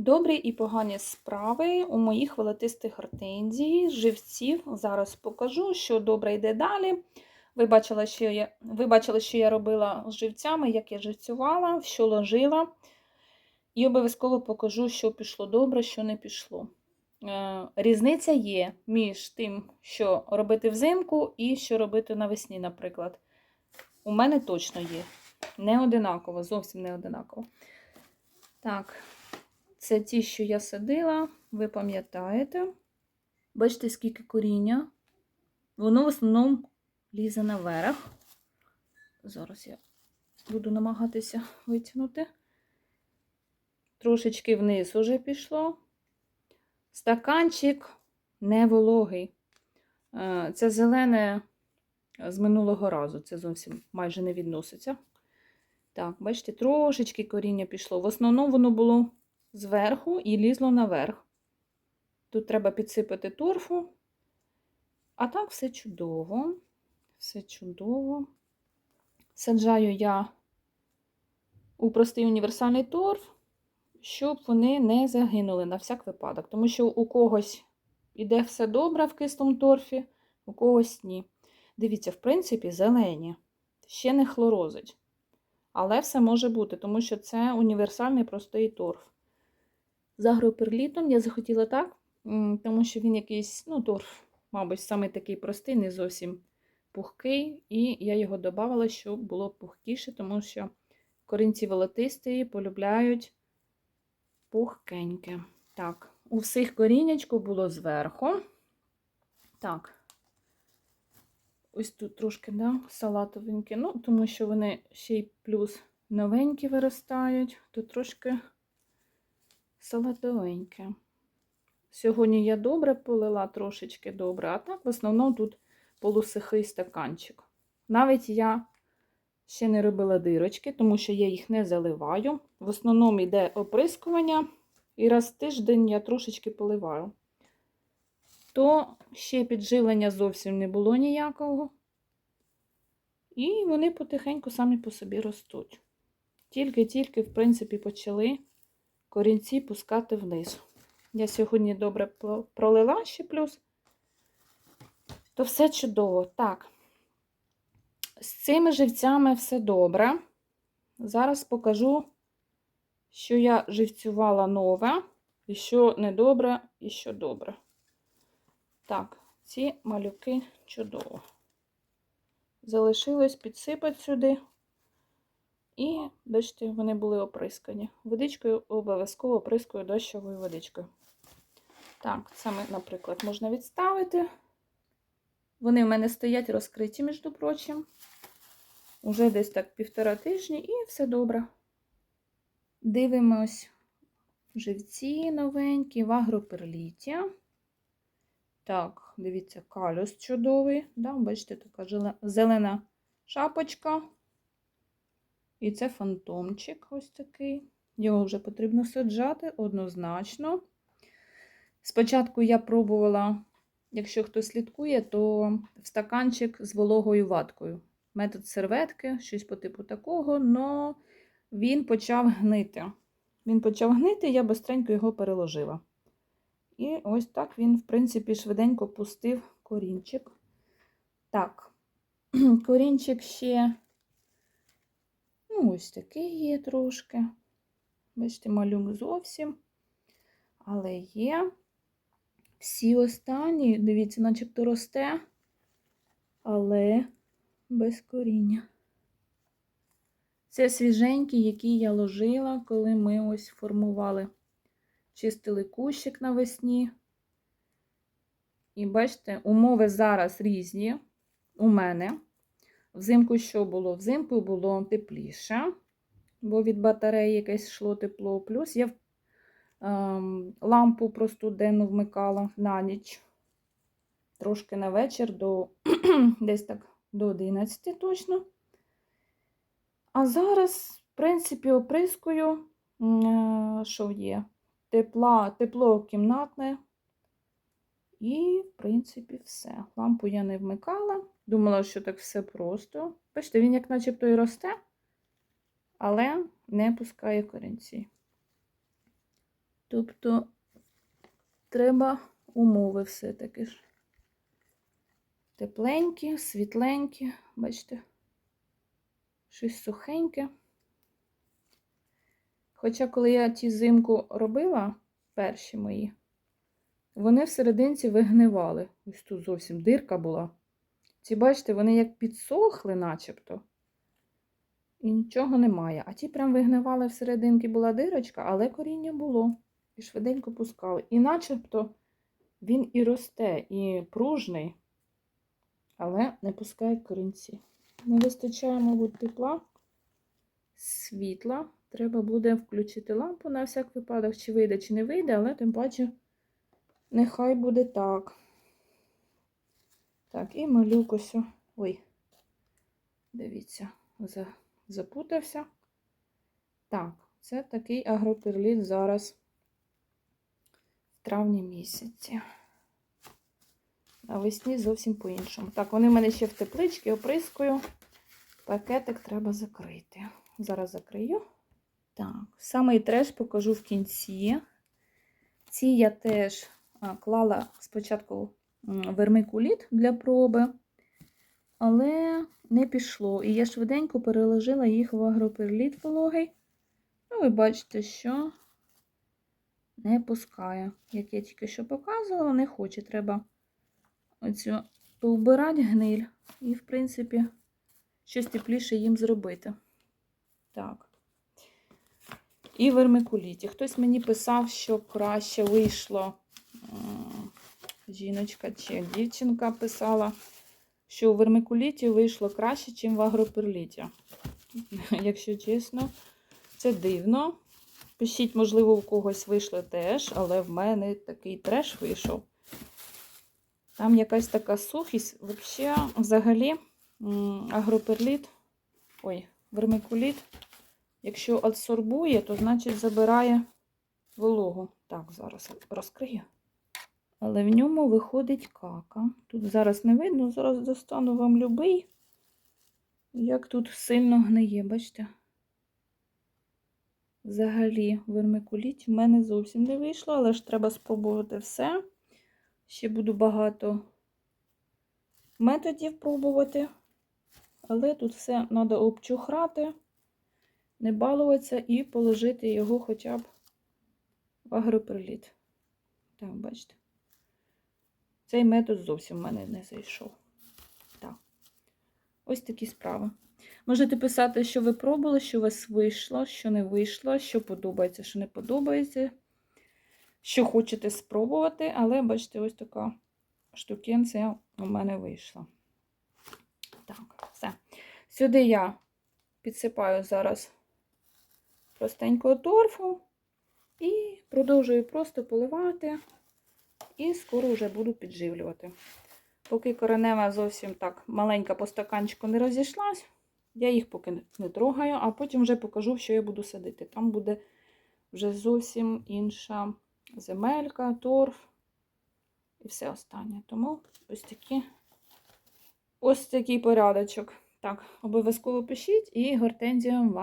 Добрі і погані справи у моїх волотистих гортензій, живців. Зараз покажу, що добре йде далі. Ви бачили, що я, ви бачили, що я робила з живцями, як я живцювала, що ложила. І обов'язково покажу, що пішло добре, що не пішло. Е, Різниця є між тим, що робити взимку і що робити навесні, наприклад. У мене точно є. Не одинаково, зовсім не одинаково. Так, це ті, що я садила, ви пам'ятаєте. Бачите, скільки коріння. Воно в основному лізе наверх. Зараз я буду намагатися витягнути. Трошечки вниз уже пішло. Стаканчик не вологий. Е, Це зелене з минулого разу. Це зовсім майже не відноситься. Так, бачите, трошечки коріння пішло. В основному воно було зверху і лізло наверх. Тут треба підсипати торфу. А так все чудово. Все чудово. Саджаю я у простий універсальний торф, щоб вони не загинули на всяк випадок. Тому що у когось іде все добре в кислому торфі, у когось ні. Дивіться, в принципі, зелені. Ще не хлорозить. Але все може бути, тому що це універсальний простий торф. З агроперлітом я захотіла так, тому що він якийсь, ну, торф, мабуть, саме такий простий, не зовсім пухкий. І я його додавала, щоб було пухкіше, тому що корінці волотисті полюбляють пухкеньке. Так, у всіх корінечко було зверху. Так. Ось тут трошки да, салатовенькі, ну, тому що вони ще й плюс новенькі виростають, тут трошки салатовеньке. Сьогодні я добре полила, трошечки добре, а так в основному тут полусихий стаканчик. Навіть я ще не робила дирочки, тому що я їх не заливаю. В основному йде оприскування, і раз в тиждень я трошечки поливаю то ще підживлення зовсім не було ніякого. І вони потихеньку самі по собі ростуть. Тільки-тільки, в принципі, почали корінці пускати вниз. Я сьогодні добре пролила ще плюс, то все чудово. Так, з цими живцями все добре. Зараз покажу, що я живцювала нове, і що недобре, і що добре. Так, ці малюки чудово. Залишилось підсипати сюди. І, бачите, вони були оприскані. Водичкою обов'язково оприскую дощовою водичкою. Так, це наприклад, можна відставити. Вони в мене стоять розкриті, між прочим. Уже десь так півтора тижні, і все добре. Дивимось живці новенькі в агроперліті. Так, дивіться, калюс чудовий. Да? Бачите, така зелена шапочка. І це фантомчик ось такий. Його вже потрібно саджати однозначно. Спочатку я пробувала, якщо хто слідкує, то в стаканчик з вологою ваткою. Метод серветки, щось по типу такого, але він почав гнити. Він почав гнити, я бистренько його переложила. І ось так він, в принципі, швиденько пустив корінчик. Так, корінчик ще, ну, ось такий є трошки. Бачите, малюк зовсім. Але є. Всі останні, дивіться, начебто росте, але без коріння. Це свіженькі, які я ложила, коли ми ось формували чистили кущик навесні. І бачите, умови зараз різні у мене. Взимку що було? Взимку було тепліше, бо від батареї якесь йшло тепло. Плюс я ем, лампу просто денну вмикала на ніч. Трошки на вечір до десь так до 11 точно. А зараз, в принципі, оприскую, е, що є тепла, тепло кімнатне. І, в принципі, все. Лампу я не вмикала. Думала, що так все просто. Бачите, він, як начебто, і росте, але не пускає корінці. Тобто треба умови все-таки ж. Тепленькі, світленькі, бачите, щось сухеньке. Хоча, коли я ті зимку робила, перші мої, вони всерединці вигнивали. Ось тут зовсім дирка була. Ці, бачите, вони як підсохли, начебто. І нічого немає. А ті прям вигнивали всерединки була дирочка, але коріння було. І швиденько пускали. І начебто він і росте, і пружний, але не пускає корінці. Не вистачає, мабуть, тепла, світла. Треба буде включити лампу на всяк випадок, чи вийде, чи не вийде, але тим паче нехай буде так. Так, і малюкосю. Ой, дивіться, за, запутався. Так, це такий агроперліт зараз в травні місяці. Навесні зовсім по-іншому. Так, вони в мене ще в тепличці оприскую. Пакетик треба закрити. Зараз закрию. Так, самий треш покажу в кінці. Ці я теж а, клала спочатку вермикуліт для проби, але не пішло. І я швиденько переложила їх в агроперліт вологий. Ну, ви бачите, що не пускає. Як я тільки що показувала, не хоче. Треба оцю повбирати гниль. І, в принципі, щось тепліше їм зробити. Так. І вермикуліті. Хтось мені писав, що краще вийшло. Жіночка чи дівчинка писала, що у вермикуліті вийшло краще, ніж в агроперліті. Якщо чесно, це дивно. Пишіть, можливо, у когось вийшло теж, але в мене такий треш вийшов. Там якась така сухість. Взагалі, агроперліт, ой, вермикуліт, якщо адсорбує, то значить забирає вологу. Так, зараз розкрию. Але в ньому виходить кака. Тут зараз не видно, зараз достану вам любий. Як тут сильно гниє, бачите? Взагалі, вермикуліт в мене зовсім не вийшло, але ж треба спробувати все. Ще буду багато методів пробувати. Але тут все треба обчухрати, не балуватися і положити його хоча б в агроперліт. Так, бачите. Цей метод зовсім в мене не зайшов. Так. Ось такі справи. Можете писати, що ви пробували, що у вас вийшло, що не вийшло, що подобається, що не подобається, що хочете спробувати, але, бачите, ось така штукенція у мене вийшла. Так, все. Сюди я підсипаю зараз простенького торфу і продовжую просто поливати, і скоро вже буду підживлювати. Поки коренева зовсім так маленька по стаканчику не розійшлась, я їх поки не трогаю, а потім вже покажу, що я буду садити. Там буде вже зовсім інша земелька, торф і все останнє. Тому ось такі, ось такий порядочок. Так, обов'язково пишіть і гортензіям вам.